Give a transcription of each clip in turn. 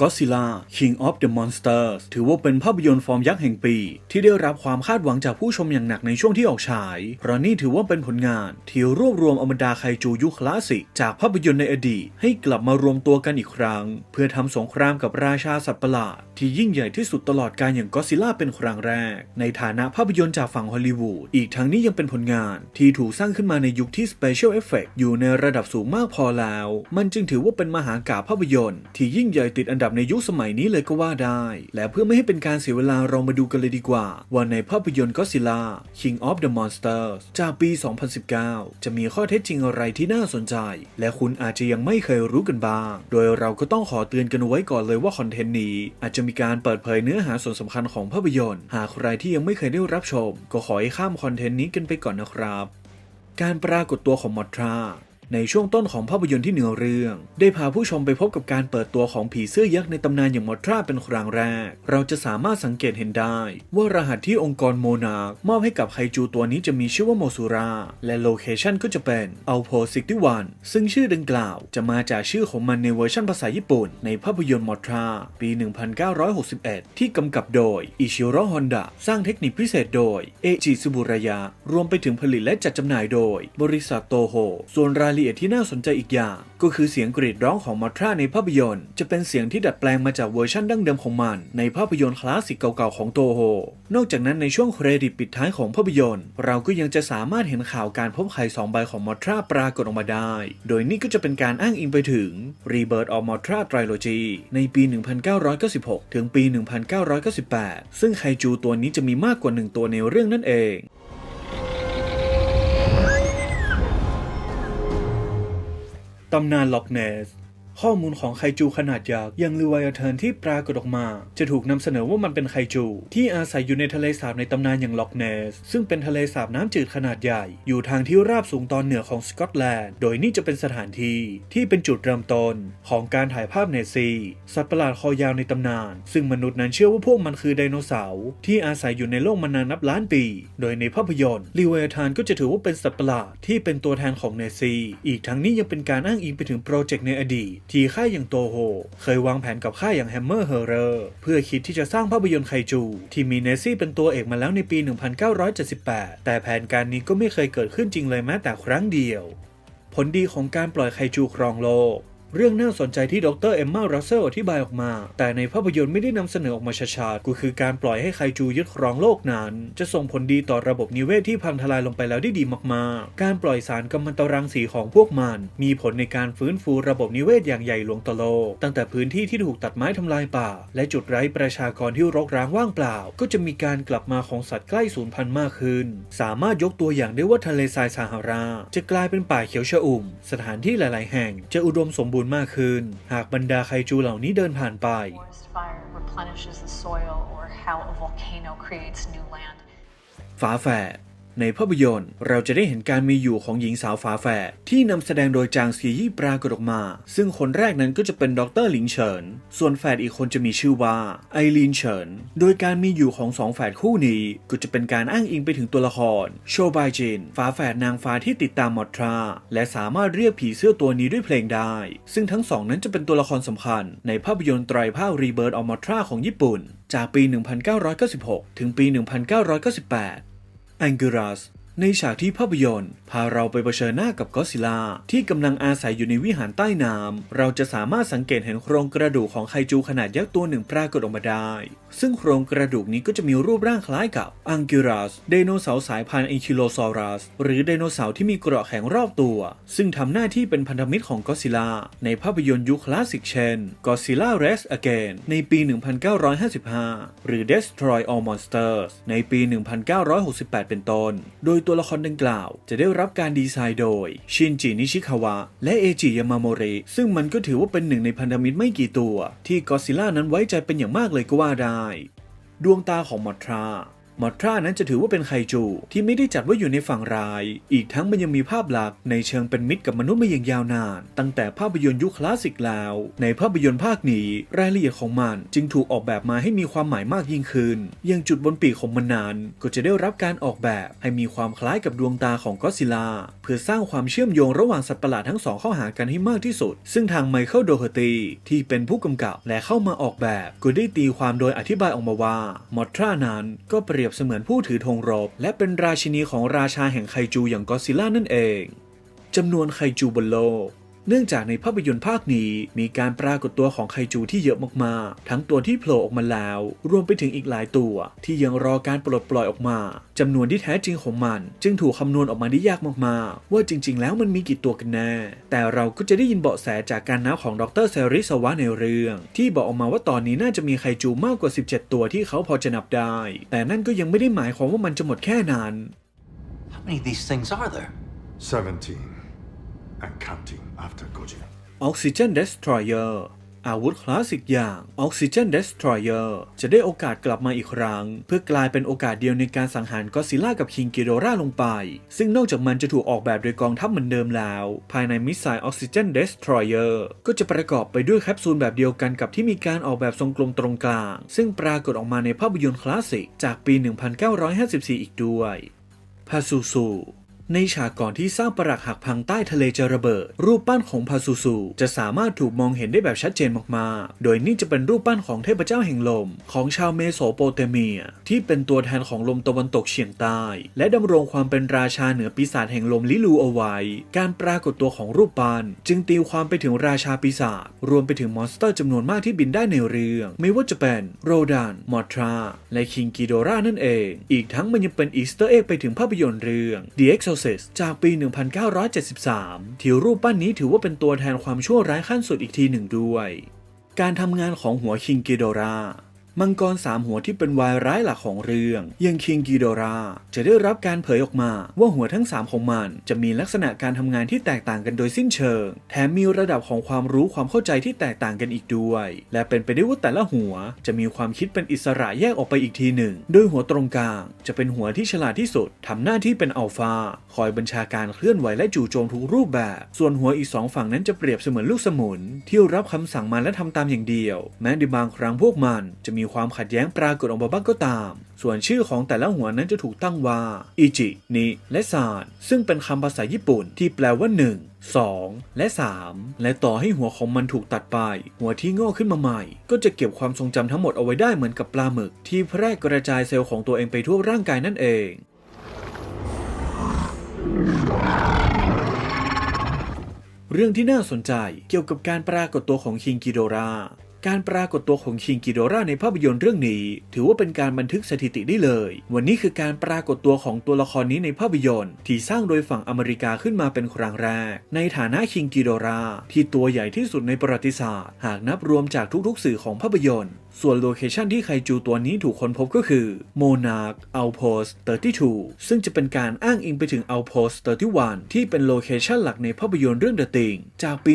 Godzilla King of the Monsters ถือว่าเป็นภาพยนตร์ฟอร์มยักษ์แห่งปี ที่ได้รับความคาดหวังจากผู้ชมอย่างหนักในช่วงที่ออกฉาย เพราะนี่ถือว่าเป็นผลงาน ที่รวบรวมอมดาไคจูยุคคลาสสิก จากภาพยนตร์ในอดีต ให้กลับมารวมตัวกันอีกครั้ง เพื่อทำสงครามกับราชาสัตว์ประหลาด ที่ยิ่งใหญ่ที่สุดตลอดการอย่างก็ซิล่าเป็นครั้งแรก ในฐานะภาพยนตร์จากฝั่งฮอลลีวูดอีกทั้งนี้ยังเป็นผลงาน ที่ถูกสร้างขึ้นมาในยุคที่ Special Effect อยู่ในระดับสูงมากพอแล้ว มันจึงถือว่าเป็นมหากาพภาพยนตร์ที่ยิ่งใหญ่ติดอันดับในยุคสมัยนี้เลยก็ว่าได้ และเพื่อไม่ให้เป็นการเสียเวลาเรามาดูกันเลยดีกว่า ว่าในภาพยนตร์ Godzilla King of the Monsters จากปี 2019 จะมีข้อเท็จจริงอะไรที่น่าสนใจ และคุณอาจจะยังไม่เคยรู้กันบ้าง โดยเราก็ต้องขอเตือนกันไว้ก่อนเลยว่าคอนเทนต์นี้ อาจจะมีการเปิดเผยเนื้อหาส่วนสำคัญของภาพยนตร์ หากใครที่ยังไม่เคยได้รับชม ก็ขอให้ข้ามคอนเทนต์นี้กันไปก่อนนะครับ การปรากฏตัวของมอทรา ในช่วงต้นของภาพยนตร์ที่เหนือเรื่อง ได้พาผู้ชมไปพบกับการเปิดตัวของผีเสื้อยักษ์ในตำนานอย่างมอทราเป็นครั้งแรก เราจะสามารถสังเกตเห็นได้ ว่ารหัสที่องค์กรโมนาร์คมอบให้กับไคจูตัวนี้จะมีชื่อว่าโมซูรา และโลเคชันก็จะเป็นอัลโพซิกติวันซึ่งชื่อดังกล่าว จะมาจากชื่อของมันในเวอร์ชันภาษาญี่ปุ่น ในภาพยนตร์มอทราปี 1961 ที่กำกับโดยอิชิโร่ฮอนดะสร้างเทคนิคพิเศษโดยเอจิซุบุระยะรวมไปถึงผลิตและจัดจำหน่ายโดย บริษัทโตโฮส่วนรายละเอียดที่น่าสนใจอีกอย่าง ก็คือเสียงกรีดร้องของมอทราในภาพยนตร์ จะเป็นเสียงที่ดัดแปลงมาจากเวอร์ชันดั้งเดิมของมัน ในภาพยนตร์คลาสสิกเก่าๆของโตโฮ นอกจากนั้นในช่วงเครดิตปิดท้ายของภาพยนตร์ เราก็ยังจะสามารถเห็นข่าวการพบไข่สองใบของมอทราปรากฏออกมาได้ โดยนี่ก็จะเป็นการอ้างอิงไปถึง Rebirth of Mothra Trilogy ในปี 1996 ถึงปี 1998 ซึ่งไคจูตัวนี้จะมีมากกว่าหนึ่งตัวในเรื่องนั่นเอง ตำนานล็อกเนส ข้อมูลของไคจูขนาดยักษ์อยังลูวายเทินที่ปรากฏออกมา จะถูกนำเสนอว่ามันเป็นไคจู ที่อาศัยอยู่ในทะเลสาบในตำนานอย่างล็อกเนส ซึ่งเป็นทะเลสาบน้ำจืดขนาดใหญ่ อยู่ทางที่ราบสูงตอนเหนือของสกอตแลนด์ โดยนี่จะเป็นสถานที่ที่เป็นจุดเริ่มต้นของการถ่ายภาพเนซี สัตว์ประหลาดคอยาวในตำนาน ซึ่งมนุษย์นั้นเชื่อว่าพวกมันคือไดโนเสาร์ที่อาศัยอยู่ในโลกมานานนับล้านปี โดยในภาพยนตร์ลิเวทานก็จะถือว่าเป็นสัตว์ประหลาดที่เป็นตัวแทนของเนซี อีกทั้งนี้ยังเป็นการอ้างอิงไปถึงโปรเจกต์ในอดีตที่ค่ายอย่างโตโฮ เคยวางแผนกับค่ายอย่างแฮมเมอร์เฮอร์เรอร์เพื่อคิดที่จะสร้างภาพยนตร์ไคจู ที่มีเนซี่เป็นตัวเอกมาแล้วในปี 1978 แต่แผนการนี้ก็ไม่เคยเกิดขึ้นจริงเลยแม้แต่ครั้งเดียว ผลดีของการปล่อยไคจูครองโลก เรื่องน่าสนใจที่ดรเอมมารัสเซลอธิบายออกมา แต่ในภาพยนตร์ไม่ได้นำเสนอออกมาชัดๆก็คือการปล่อยให้ไคจูยึดครองโลกนั้น จะส่งผลดีต่อระบบนิเวศที่พังทลายลงไปแล้วได้ดีมากๆ การปล่อยสารกัมมันตรังสีของพวกมัน มีผลในการฟื้นฟูระบบนิเวศอย่างใหญ่หลวงต่อโลก ตั้งแต่พื้นที่ที่ถูกตัดไม้ทำลายป่า และจุดไร้ประชากรที่รกร้างว่างเปล่า ก็จะมีการกลับมาของสัตว์ใกล้สูญพันธุ์มากขึ้น สามารถยกตัวอย่างได้ว่าทะเลทรายซาฮารา จะกลายเป็นป่าเขียวชอุ่ม สถานที่หลาย ๆ แห่งจะอุดมสมบูรณ์มากขึ้น หากบรรดาไคจูเหล่านี้เดินผ่านไป forest fire replenishes the soil or how a volcano creates new land. ฝาแฝด ในภาพยนตร์ เราจะได้เห็นการมีอยู่ของหญิงสาวฝาแฝดที่นำแสดงโดยจางซียี่ปรากฏออกมา ซึ่งคนแรกนั้นก็จะเป็นดรหลิงเฉิน ส่วนแฝดอีกคนจะมีชื่อว่าไอรีนเฉิน โดยการมีอยู่ของสองแฝดคู่นี้ก็จะเป็นการอ้างอิงไปถึงตัวละครโชบายจินฝาแฝดนางฟ้าที่ติดตามมอทราและสามารถเรียกผีเสื้อตัวนี้ด้วยเพลงได้ ซึ่งทั้งสองนั้นจะเป็นตัวละครสำคัญ ในภาพยนตร์ไตรภาครีเบิร์ of อมอทราของญี่ปุ่น จากปี 1996 ถึงปี 1998 แองกูรัส ในฉากที่ภาพยนตร์ พาเราไปเผชิญหน้ากับก็อดซิลลาที่กำลังอาศัยอยู่ในวิหารใต้น้ำเราจะสามารถสังเกตเห็นโครงกระดูกของไคจูขนาดยักษ์ตัวหนึ่งปรากฏออกมาได้ ซึ่งโครงกระดูกนี้ก็จะมีรูปร่างคล้ายกับอังกิรัสไดโนเสาร์สายพันธุ์อิคิโลซอรัส หรือไดโนเสาร์ที่มีเกราะแข็งรอบตัว ซึ่งทำหน้าที่เป็นพันธมิตรของก็อดซิลลาในภาพยนตร์ยุคคลาสสิกเช่น Godzilla Res Again ในปี 1955 หรือ Destroy All Monsters ในปี 1968 เป็นต้น โดยตัวละครดังกล่าว จะได้รับการดีไซน์โดยชินจินิชิคาวะและเอจิยามาโมริซึ่งมันก็ถือว่าเป็นหนึ่งในพันธมิตรไม่กี่ตัว ที่กอซิลล่านั้นไว้ใจเป็นอย่างมากเลยก็ว่าได้ ดวงตาของมอทรา มอทรานั้นจะถือว่าเป็นไคจู ที่ไม่ได้จัดว่าอยู่ในฝั่งร้าย อีกทั้งมันยังมีภาพลักษณ์ในเชิงเป็นมิตรกับมนุษย์มาอย่างยาวนาน ตั้งแต่ภาพยนตร์ยุคคลาสสิกแล้ว ในภาพยนตร์ภาคนี้รายละเอียดของมันจึงถูกออกแบบมาให้มีความหมายมากยิ่งขึ้นอย่างจุดบนปีกของมันนั้นก็จะได้รับการออกแบบให้มีความคล้ายกับดวงตาของก็อดซิลลาเพื่อสร้างความเชื่อมโยงระหว่างสัตว์ประหลาดทั้งสองเข้าหากันให้มากที่สุด ซึ่งทางไมเคิลโดเฮอร์ตีที่เป็นผู้กำกับและเข้ามาออกแบบก็ได้ตีความโดยอธิบายออกมาว่ามอทรานั้นก็เปรียบเสมือนผู้ถือธงรบ และเป็นราชินีของราชาแห่งไคจูอย่างก็อดซิลล่านั่นเองจำนวนไคจูบนโลก เนื่องจากในภาพยนตร์ภาคนี้มีการปรากฏตัวของไคจูที่เยอะมากๆ ทั้งตัวที่โผล่ออกมาแล้ว รวมไปถึงอีกหลายตัว ที่ยังรอการปลดปล่อยออกมาจำนวนที่แท้จริงของมัน จึงถูกคำนวณออกมาได้ยากมากๆ ว่าจริง ๆ แล้วมันมีกี่ตัวกันแน่ แต่เราก็จะได้ยินเบาะแสจากการนับของดรเซริสวะในเรื่อง ที่บอกออกมาว่าตอนนี้น่าจะมีไคจูมากกว่า 17 ตัวที่เขาพอจะนับได้ แต่นั่นก็ยังไม่ได้หมายความว่ามันจะหมดแค่นั้น How many of these things are there? 17 and counting after Goji. Oxygen Destroyer อาวุธคลาสสิกอย่าง Oxygen Destroyer จะได้โอกาสกลับมาอีกครั้ง เพื่อกลายเป็นโอกาสเดียวในการสังหารก็ซิลล่ากับคิงกิโดราลงไป ซึ่งนอกจากมันจะถูกออกแบบโดยกองทัพเหมือนเดิมแล้ว ภายในมิสไซล์ Oxygen Destroyer ก็จะประกอบไปด้วยแคปซูลแบบเดียวกันกับที่มีการออกแบบทรงกลมตรงกลาง ซึ่งปรากฏออกมาในภาพยนตร์คลาสสิกจากปี 1954 อีกด้วยพาซูซู ในฉากก่อนที่สร้างปรักหักพังใต้ทะเลจะระเบิด รูปปั้นของพาซูซูจะสามารถถูกมองเห็นได้แบบชัดเจนมากๆ โดยนี่จะเป็นรูปปั้นของเทพเจ้าแห่งลม ของชาวเมโสโปเตเมีย ที่เป็นตัวแทนของลมตะวันตกเฉียงใต้ และดำรงความเป็นราชาเหนือปีศาจแห่งลมลิลูเอาไว้ การปรากฏตัวของรูปปั้นจึงตีความไปถึงราชาปีศาจรวมไปถึงมอนสเตอร์จำนวนมากที่บินได้ในเรื่อง ไม่ว่าจะเป็นโรดานมอทราและคิงกิโดรานั่นเอง อีกทั้งมันยังเป็นอีสเตอร์เอ็กไปถึงภาพยนตร์เรื่อง The Exorcist จากปี 1973 ที่รูปปั้นนี้ถือว่าเป็นตัวแทนความชั่วร้ายขั้นสุดอีกทีหนึ่งด้วย การทำงานของหัวคิงกิโดรา มังกรสามหัวที่เป็นวายร้ายหลักของเรื่องย่างคิงกิโดราจะได้รับการเผยออกมาว่าหัวทั้ง 3 ของมัน จะมีลักษณะการทำงานที่แตกต่างกันโดยสิ้นเชิง แถมมีระดับของความรู้ความเข้าใจที่แตกต่างกันอีกด้วย และเป็นไปได้ว่าแต่ละหัว จะมีความคิดเป็นอิสระแยกออกไปอีกทีหนึ่ง โดยหัวตรงกลาง จะเป็นหัวที่ฉลาดที่สุดทำหน้าที่เป็นอัลฟาคอยบัญชาการเคลื่อนไหวและจู่โจมทุกรูปแบบ ส่วนหัวอีกสองฝั่งนั้นจะเปรียบเสมือนลูกสมุน ที่รับคำสั่งมาและทำตามอย่างเดียว แม้ในบางครั้งพวกมันจะมีีความขัดแย้งปรากฏออกมาบ้างก็ตาม ส่วนชื่อของแต่ละหัวนั้นจะถูกตั้งว่าอิจิ นิ และซานซึ่งเป็นคำภาษาญี่ปุ่นที่แปลว่า 1 2 และ 3 และต่อให้หัวของมันถูกตัดไป หัวที่งอกขึ้นมาใหม่ ก็จะเก็บความทรงจำทั้งหมดเอาไว้ได้เหมือนกับปลาหมึก ที่แพร่กระจายเซลล์ของตัวเองไปทั่วร่างกายนั่นเองเรื่องที่น่าสนใจเกี่ยวกับการปรากฏตัวของคิงกิโดรา การปรากฏตัวของคิงกิโดราในภาพยนตร์เรื่องนี้ ถือว่าเป็นการบันทึกสถิติได้เลย วันนี้คือการปรากฏตัวของตัวละครนี้ในภาพยนตร์ ที่สร้างโดยฝั่งอเมริกาขึ้นมาเป็นครั้งแรก ในฐานะคิงกิโดราที่ตัวใหญ่ที่สุดในประวัติศาสตร์ หากนับรวมจากทุกๆสื่อของภาพยนตร์ ส่วนโลเคชันที่ไคจูตัวนี้ถูกค้นพบก็คือ Monarch Outpost 32 ซึ่งจะเป็นการอ้างอิงไปถึง Outpost 31 ที่เป็นโลเคชันหลักในภาพยนตร์เรื่อง The Thing จากปี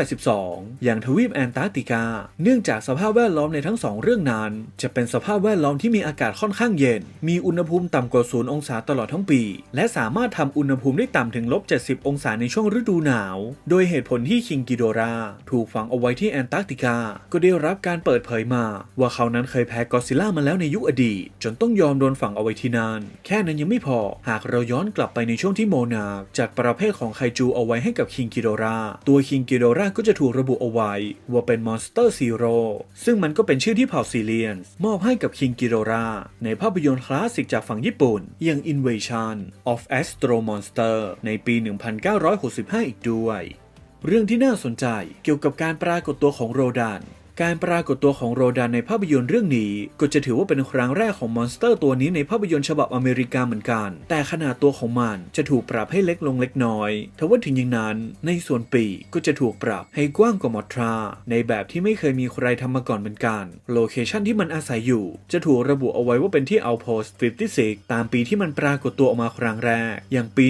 1982 อย่างทวีปแอนตาร์กติกา เนื่องจากสภาพแวดล้อมในทั้งสองเรื่องนั้น จะเป็นสภาพแวดล้อมที่มีอากาศค่อนข้างเย็น มีอุณหภูมิต่ำกว่า0องศาตลอดทั้งปี และสามารถทำอุณหภูมิได้ต่ำถึงลบ70 องศาในช่วงฤดูหนาว โดยเหตุผลที่คิงกิโดราถูกฝังเอาไว้ที่แอนตาร์กติกา ก็ได้รับการเปิดเผยมา ว่าเขานั้นเคยแพ้กอดซิลล่ามาแล้วในยุคอดีต จนต้องยอมโดนฝังเอาไว้ที่นั่นแค่นั้นยังไม่พอ หากเราย้อนกลับไปในช่วงที่โมนาจัดประเภทของไคจูเอาไว้ให้กับคิงกิโดราตัวคิงกิโดราก็จะถูกระบุเอาไว้ ว่าเป็นมอนสเตอร์ซีโร่ซึ่งมันก็เป็นชื่อที่เผ่าซีเลียนมอบให้กับคิงกิโดราในภาพยนตร์คลาสสิกจากฝั่งญี่ปุ่นอย่าง Invasion of Astro Monster ในปี 1965 อีกด้วย เรื่องที่น่าสนใจเกี่ยวกับการปรากฏตัวของโรดาน การปรากฏตัวของโรดานในภาพยนตร์เรื่องนี้ ก็จะถือว่าเป็นครั้งแรกของมอนสเตอร์ตัวนี้ในภาพยนตร์ฉบับอเมริกาเหมือนกัน แต่ขนาดตัวของมันจะถูกปรับให้เล็กลงเล็กน้อยทว่าถึงอย่างนั้น ในส่วนปีกก็จะถูกปรับให้กว้างกว่ามอทรา ในแบบที่ไม่เคยมีใครทำมาก่อนเหมือนกัน โลเคชันที่มันอาศัยอยู่ จะถูกระบุเอาไว้ว่าเป็นที่ Outpost 56 ตามปีที่มันปรากฏตัวออกมาครั้งแรก อย่างปี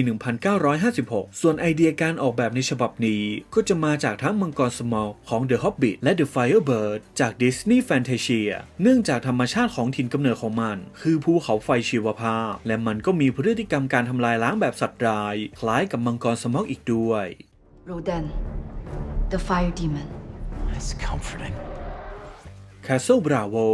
1956 ส่วนไอเดียการออกแบบในฉบับนี้ก็จะมาจากทั้งมังกรสมอลของ The Hobbit และ The Firebird Bird จาก Disney Fantasia เนื่องจากธรรมชาติของถิ่นกำเนิดของมัน คือภูเขาไฟชีวภาพ และมันก็มีพฤติกรรมการทำลายล้างแบบสัตว์ร้าย คล้ายกับมังกรสมอกอีกด้วย Rodan, the fire demon. That's comforting. Castle Bravo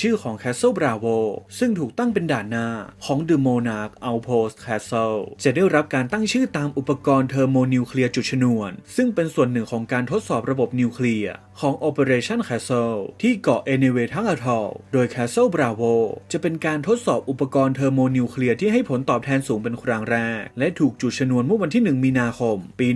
ชื่อของ Castle Bravo ซึ่งถูกตั้งเป็นด่านหน้าของ The Monarch Outpost Castle จะได้รับการตั้งชื่อตามอุปกรณ์เทอร์โมนิวเคลียร์จุดชนวน ซึ่งเป็นส่วนหนึ่งของการทดสอบระบบนิวเคลียร์ของ Operation Castle ที่เกาะ e n e w a t a n g Atoll โดย Castle Bravo จะเป็นการทดสอบอุปกรณ์เทอร์โมนิวเคลียร์ที่ให้ผลตอบแทนสูงเป็นครั้งแรก และถูกจุดชนวนเมื่อวันที่ 1 มีนาคม ปี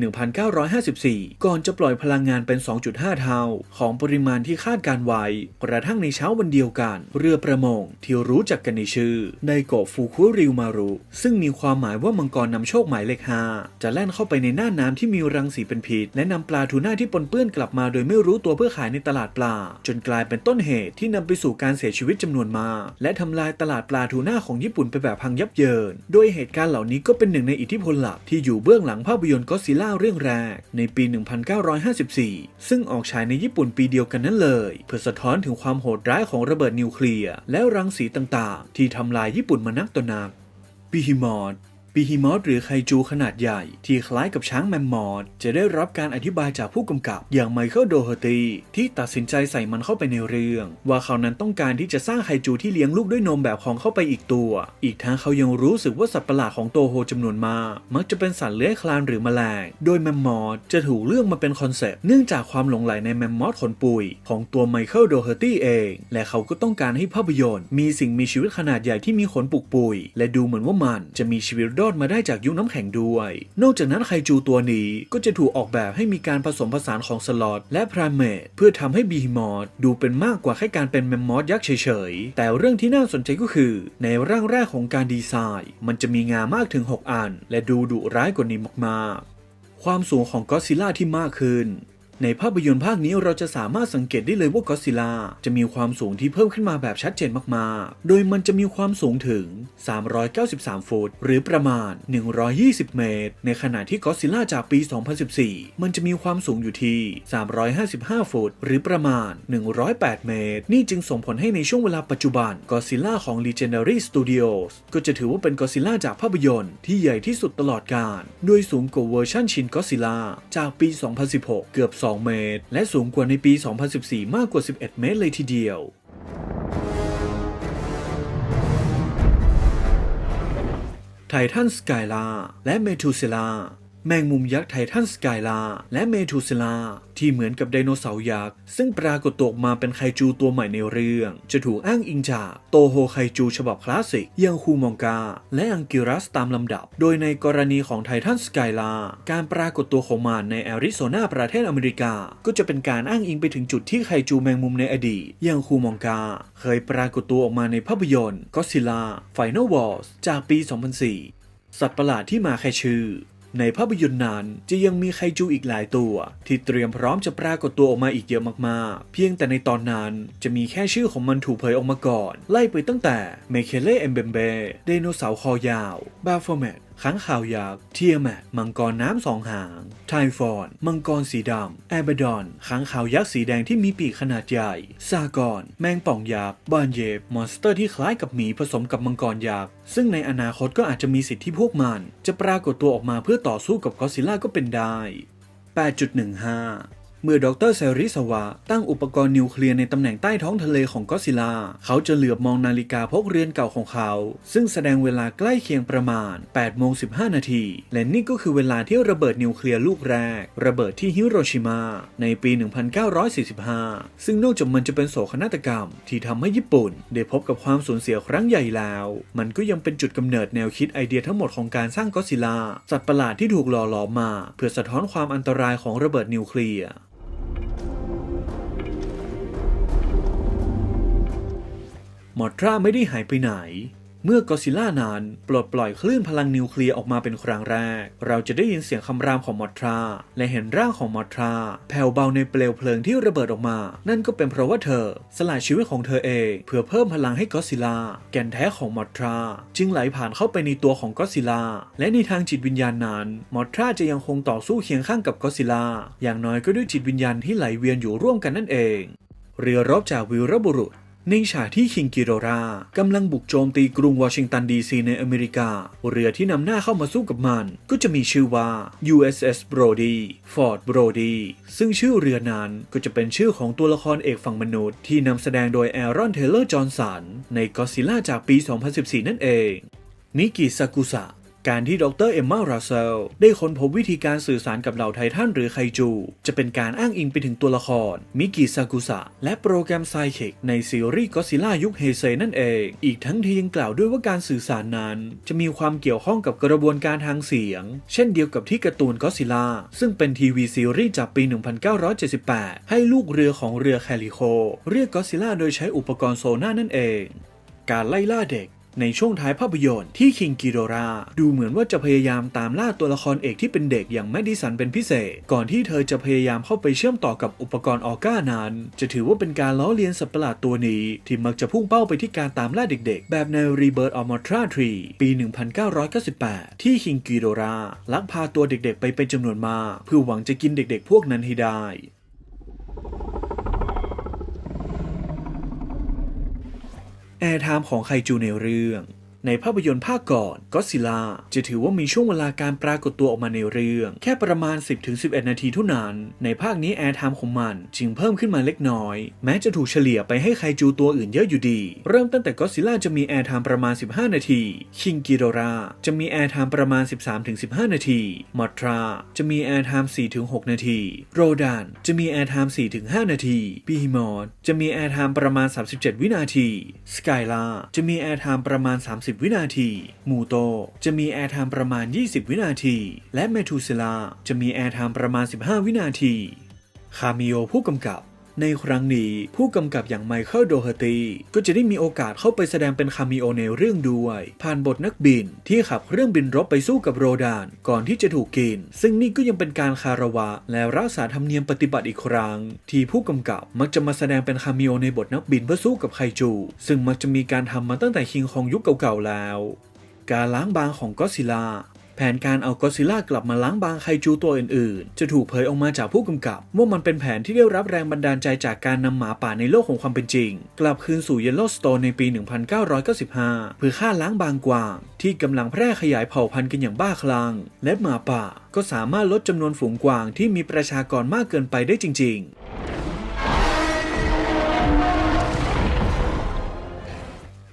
1954 ก่อนจะปล่อยพลังงานเป็น 2.5 เท่า ของปริมาณที่คาดการไว้ กระทั่งในเช้าวันเดียวกันเรือประมงที่รู้จักกันในชื่อไดโกะฟูคุริวมารุ ซึ่งมีความหมายว่ามังกรนำโชคหมายเลข5จะแล่นเข้าไปในหน้าน้ำที่มีรังสีเป็นพิษและนำปลาทูน่าที่ปนเปื้อนกลับมาโดยไม่รู้ตัวเพื่อขายในตลาดปลา จนกลายเป็นต้นเหตุที่นำไปสู่การเสียชีวิตจำนวนมากและทำลายตลาดปลาทูน่าของญี่ปุ่นไปแบบพังยับเยิน โดยเหตุการณ์เหล่านี้ก็เป็นหนึ่งในอิทธิพลหลักที่อยู่เบื้องหลังภาพยนตร์ก็ซิล่าเรื่องแรก ในปี 1954 ซึ่งออกฉายในญี่ปุ่นปีเดียวกันนั่นเลย เพื่อสะท้อนถึงความโหดร้ายของระเบิดนิวเคลียร์และรังสีต่างๆ ที่ทำลายญี่ปุ่นมานักต่อนักบิฮิมอด บิฮิมอดหรือไคจูขนาดใหญ่ ที่คล้ายกับช้างแมมมอดจะได้รับการอธิบายจากผู้กำกับอย่างไมเคิลโดเฮอร์ตีที่ตัดสินใจใส่มันเข้าไปในเรื่อง ว่าเขานั้นต้องการที่จะสร้างไคจูที่เลี้ยงลูกด้วยนมแบบของเข้าไปอีกตัว อีกทั้งเขายังรู้สึกว่าสัตว์ประหลาดของโตโฮจำนวนมาก มักจะเป็นสัตว์เลื้อยคลานหรือแมลง โดยแมมมอดจะถูกเลือกมาเป็นคอนเซปต์เนื่องจากความหลงใหลในแมมมอดขนปุยของตัวไมเคิลโดเฮอร์ตีเอง และเขาก็ต้องการให้ภาพยนตร์ มีสิ่งมีชีวิตขนาดใหญ่ที่มีขนปุกปุย และดูเหมือนว่ามันจะมีชีวิตรอดมาได้จากยุคน้ำแข็งด้วย นอกจากนั้นไคจูตัวนี้ก็จะถูกออกแบบให้มีการผสมผสานของสลอตและพรามเมดเพื่อทำให้บีฮิมอดดูเป็นมากกว่าแค่การเป็นแมมมอสยักษ์เฉยๆ แต่เรื่องที่น่าสนใจก็คือ ในร่างแรกของการดีไซน์ มันจะมีงามากถึง 6 อัน และดูดุร้ายกว่านี้มากๆ ความสูงของก็อดซิล่าที่มากขึ้น ในภาพยนตร์ภาคนี้เราจะสามารถสังเกตได้เลยว่าก็ซิล่าจะมีความสูงที่เพิ่มขึ้นมาแบบชัดเจนมากๆ โดยมันจะมีความสูงถึง 393 ฟุต หรือประมาณ 120 เมตร ในขณะที่ก็ซิล่าจากปี 2014 มันจะมีความสูงอยู่ที่ 355 ฟุต หรือประมาณ 108 เมตร นี่จึงส่งผลให้ในช่วงเวลาปัจจุบันก็ซิล่าของ Legendary Studios ก็จะถือว่าเป็นก็ซิล่าจากภาพยนตร์ที่ใหญ่ที่สุดตลอดกาล โดยสูงกว่าเวอร์ชันชินก็ซิล่าจากปี 2016 เกือบ2เมตร และสูงกว่าในปี 2014 มากกว่า 11 เมตรเลยทีเดียวไททันสกายลาและเมทูเซลา แมงมุมยักษ์ไททันสกายลา และเมทูเซลา ที่เหมือนกับไดโนเสาร์ยักษ์ ซึ่งปรากฏตัวออกมาเป็นไคจูตัวใหม่ในเรื่อง จะถูกอ้างอิงจากโตโฮไคจูฉบับคลาสสิกอยังคูมองกา และอังกิรัสตามลำดับ โดยในกรณีของไททันสกายลา การปรากฏตัวของมันในแอริโซนาประเทศอเมริกา ก็จะเป็นการอ้างอิงไปถึงจุดที่ไคจูแมงมุมในอดีตอยังคูมองกา เคยปรากฏตัวออกมาในภาพยนตร์ก็ซิลาไฟนอลวอลจากปี 2004 สัตว์ประหลาดที่มาแค่ชื่อ ในภาพยนตร์นั้นจะยังมีไคจูอีกหลายตัว ที่เตรียมพร้อมจะปรากฏตัวออกมาอีกเยอะมากๆ เพียงแต่ในตอนนั้นจะมีแค่ชื่อของมันถูกเผยออกมาก่อน ไล่ไปตั้งแต่เมเคเล่เอมเบมเบไดโนเสาร์คอยาวบาฟอร์แมต ค้างข่าวยักเทียแมทมังกรน้ำสองหาง ไทฟอน มังกรสีดำ แอบดอนค้างข่าวยักษ์สีแดงที่มีปีกขนาดใหญ่ ซากอน แมงป่องยักษ์ บานเยบ มอนสเตอร์ที่คล้ายกับหมีผสมกับมังกรยักษ์ ซึ่งในอนาคตก็อาจจะมีสิทธิ์ที่พวกมัน จะปรากฏตัวออกมาเพื่อต่อสู้กับกอซิลล่าก็เป็นได้ 8.15 เมื่อดรเซริสวะตั้งอุปกรณ์นิวเคลียร์ในตำแหน่งใต้ท้องทะเลของก็อดซิลา เขาจะเหลือบมองนาฬิกาพกเรือนเก่าของเขา ซึ่งแสดงเวลาใกล้เคียงประมาณ8โมง15 นาที และนี่ก็คือเวลาที่ระเบิดนิวเคลียร์ลูกแรก ระเบิดที่ฮิโรชิมา ในปี 1945 ซึ่งนอกจากมันจะเป็นโศกนาฏกรรม ที่ทำให้ญี่ปุ่น ได้พบกับความสูญเสียครั้งใหญ่แล้ว มันก็ยังเป็นจุดกำเนิดแนวคิดไอเดียทั้งหมดของการสร้างก็อดซิลาสัตว์ประหลาดที่ถูกหล่อหลอมมา เพื่อสะท้อนความอันตรายของระเบิดนิวเคลียร์ มอทราไม่ได้หายไปไหน เมื่อกอซิล่านั้นปลดปล่อยคลื่นพลังนิวเคลียร์ออกมาเป็นครั้งแรก เราจะได้ยินเสียงคำรามของมอทรา และเห็นร่างของมอทราแผ่วเบาในเปลวเพลิงที่ระเบิดออกมา นั่นก็เป็นเพราะว่าเธอ สละชีวิตของเธอเอง เพื่อเพิ่มพลังให้กอซิล่าแก่นแท้ของมอทรา จึงไหลผ่านเข้าไปในตัวของกอซิล่าและในทางจิตวิญญาณนั้นมอทราจะยังคงต่อสู้เคียงข้างกับกอซิล่าอย่างน้อยก็ด้วยจิตวิญญาณที่ไหลเวียนอยู่ร่วมกันนั่นเอง เรือรบจากวีรบุรุษ ในฉากที่คิงกิโรรากำลังบุกโจมตีกรุงวอชิงตันดีซีในอเมริกา เรือที่นำหน้าเข้ามาสู้กับมัน ก็จะมีชื่อว่า USS Brody Fort Brody ซึ่งชื่อเรือนั้นก็จะเป็นชื่อของตัวละครเอกฝั่งมนุษย์ ที่นำแสดงโดยแอรอนเทเลอร์จอห์นสันในก็ซิล่าจากปี 2014 นั่นเองนิกิซากุสะ การที่ดรเอมมาราเซลได้ค้นพบวิธีการสื่อสารกับเหล่าไททันหรือไคจู จะเป็นการอ้างอิงไปถึงตัวละคร มิกิซากุสะและโปรแกรมไซเคกในซีรีส์ก็ซิล่ายุคเฮเซนั่นเอง อีกทั้งที่ยังกล่าวด้วยว่าการสื่อสารนั้น จะมีความเกี่ยวข้องกับกระบวนการทางเสียง เช่นเดียวกับที่การ์ตูนก็ซิล่าซึ่งเป็นทีวีซีรีส์จากปี 1978 ให้ลูกเรือของเรือแคลิโค เรียกก็ซิล่าโดยใช้อุปกรณ์โซน่านั่นเอง การไล่ล่าเด็ก ในช่วงท้ายภาพยนตร์ที่คิงกิโดราดูเหมือนว่าจะพยายามตามล่าตัวละครเอกที่เป็นเด็กอย่างแมดดิสันเป็นพิเศษ ก่อนที่เธอจะพยายามเข้าไปเชื่อมต่อกับอุปกรณ์ออก้านั้น จะถือว่าเป็นการล้อเลียนสัตว์ประหลาดตัวนี้ ที่มักจะพุ่งเป้าไปที่การตามล่าเด็กๆ แบบใน Rebirth of Mothra 3 ปี 1998 ที่คิงกิโดราลักพาตัวเด็กๆ ไปเป็นจำนวนมากเพื่อหวังจะกินเด็กๆ พวกนั้นให้ได้ แอร์ไทม์ของไคจูในเรื่อง ในภาพยนตร์ภาคก่อนก็ซิล่าจะถือว่ามีช่วงเวลาการปรากฏตัวออกมาในเรื่อง แค่ประมาณ 10-11 นาทีเท่านั้น ในภาคนี้แอร์ไทม์ของมันจึงเพิ่มขึ้นมาเล็กน้อย แม้จะถูกเฉลี่ยไปให้ไคจูตัวอื่นเยอะอยู่ดี เริ่มตั้งแต่ก็ซิล่าจะมีแอร์ไทม์ประมาณ 15 นาที คิงกิโดราจะมีแอร์ไทม์ประมาณ 13-15 นาทีมอทราจะมีแอร์ไทม์4-6 นาทีโรดานจะมีแอร์ไทม์4-5 นาทีบีฮิมอดจะมีแอร์ไทม์ประมาณ 37 วินาทีสกายลาจะมีแอร์ไทม์ประมาณ 30วินาที มูโตจะมีแอร์ไทม์ประมาณ 20 วินาที และเมทูเซลาจะมีแอร์ไทม์ประมาณ 15 วินาที คามิโอผู้กำกับ ในครั้งนี้ผู้กำกับอย่างไมเคิลโดเฮอร์ตีก็จะได้มีโอกาสเข้าไปแสดงเป็นคามิโอในเรื่องด้วย ผ่านบทนักบินที่ขับเครื่องบินรบไปสู้กับโรดาน ก่อนที่จะถูกกิน ซึ่งนี่ก็ยังเป็นการคารวะ และรักษาธรรมเนียมปฏิบัติอีกครั้ง ที่ผู้กำกับมักจะมาแสดงเป็นคามิโอในบทนักบินเพื่อสู้กับไคจู ซึ่งมักจะมีการทำมาตั้งแต่คิงคองยุคเก่าๆแล้ว การล้างบางของก็อดซิลล่า แผนการเอาก็อซิลล่ากลับมาล้างบางไคจูตัวอื่นๆ จะถูกเผยออกมาจากผู้กำกับ ว่ามันเป็นแผนที่ได้รับแรงบันดาลใจจากการนำหมาป่าในโลกของความเป็นจริง กลับคืนสู่เยลโลสโตนในปี 1995 เพื่อฆ่าล้างบางกวาง ที่กำลังแพร่ขยายเผ่าพันธุ์กันอย่างบ้าคลั่งและหมาป่าก็สามารถลดจำนวนฝูงกวางที่มีประชากรมากเกินไปได้จริง ๆ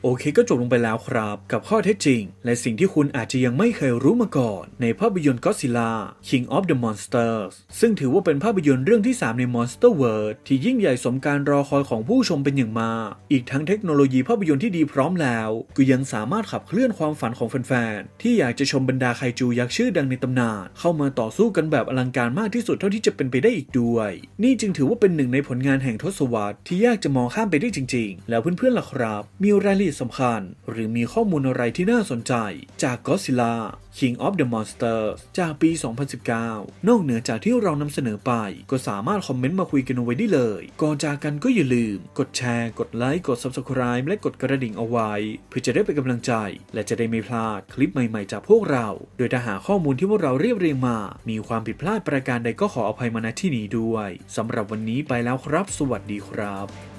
โอเคก็จบลงไปแล้วครับ กับข้อเท็จจริง และสิ่งที่คุณอาจจะยังไม่เคยรู้มาก่อน ในภาพยนตร์ Godzilla King of the Monsters ซึ่งถือว่าเป็นภาพยนตร์เรื่องที่ 3 ใน Monster World ที่ยิ่งใหญ่สมการรอคอยของผู้ชมเป็นอย่างมาก อีกทั้งเทคโนโลยีภาพยนตร์ที่ดีพร้อมแล้ว ก็ยังสามารถขับเคลื่อนความฝันของแฟนๆ ที่อยากจะชมบรรดาไคจูยักษ์ชื่อดังในตำนาน เข้ามาต่อสู้กันแบบอลังการมากที่สุดเท่าที่จะเป็นไปได้อีกด้วย นี่จึงถือว่าเป็นหนึ่งในผลงานแห่งทศวรรษที่ยากจะมองข้ามไปได้จริง ๆ แล้วเพื่อนๆล่ะครับ มีรายละเอียดสำคัญ หรือมีข้อมูลอะไรที่น่าสนใจ จาก Godzilla King of the Monsters จากปี 2019 นอกเหนือจากที่เรานำเสนอไป ก็สามารถคอมเมนต์มาคุยกันเอาไว้ได้เลย ก่อนจากกันก็อย่าลืม กดแชร์ กดไลค์ กด Subscribe และกดกระดิ่งเอาไว้ เพื่อจะได้เป็นกำลังใจ และจะได้ไม่พลาดคลิปใหม่ๆจากพวกเรา โดยถ้าหาข้อมูลที่พวกเราเรียบเรียงมา มีความผิดพลาดประการใดก็ขออภัยมาณที่นี้ด้วยสำหรับวันนี้ไปแล้วครับ สวัสดีครับ